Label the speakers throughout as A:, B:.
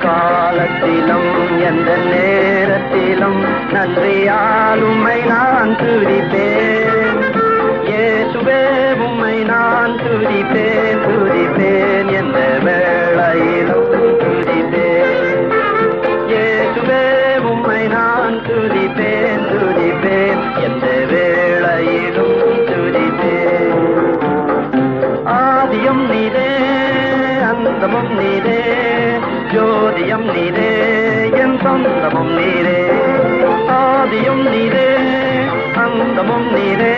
A: காலத்திலும் எந்த நேரத்திலும் நன்றியால் உம்மை நான் துதிப்பேன். ஏசுவே உம்மை நான் துதிப்பேன் துதிப்பேன் எந்த வேளையிலும் துதிப்பேன். ஏசுவே உம்மை நான் துதிப்பேன் துதிப்பேன் எந்த வேளையிலும் துதிப்பேன். ஆதியும் நீரே அந்தமும் நீரே ஜோதியம் நீரே என் சொந்தமும் நீரே ஆதியும் நீரே அந்தமும் நீரே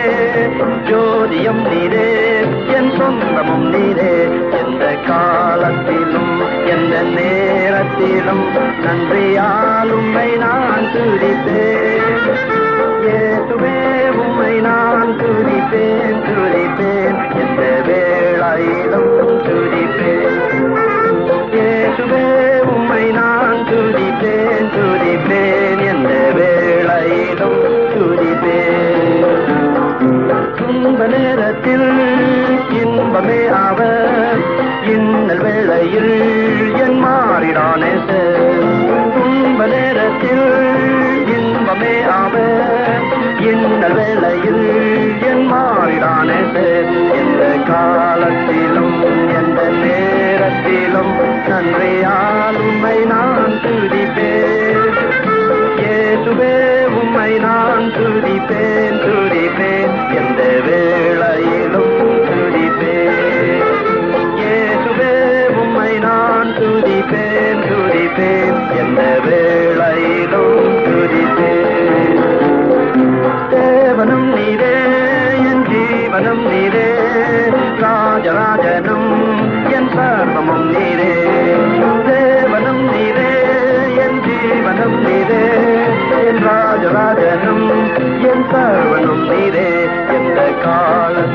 A: ஜோதியம் நீரே என் சொந்தமும் நீரே எந்த காலத்திலும் எந்த நேரத்திலும் நன்றியால் உம்மை நான் துதிப்பேன். ஏதுவே உண்மை நான் துதிப்பேன் துதிப்பேன். எந்த வேளையிலும் துதிப்பேன். ஏதுவே துன்ப நேரத்தில் இன்பமே அவர் இன்னல் வேளையில் என் மாறிடானே துன்ப நேரத்தில் இன்பமே அவர் இன்னல் வேளையில் என் மாறிடானே எந்த காலத்திலும் எந்த நேரத்திலும் நன்றியால் உம்மை நான் துதிப்பேன். ஏசுவே உண்மை நான் துதிப்பேன் துதிப்பேன். ராஜனும் என் சர்வமும் நீரே. தேவனும் நீரே என் ஜீவனும் நீரே. என் ராஜராஜனும் என் சர்வனும் நீரே. எந்த காலம்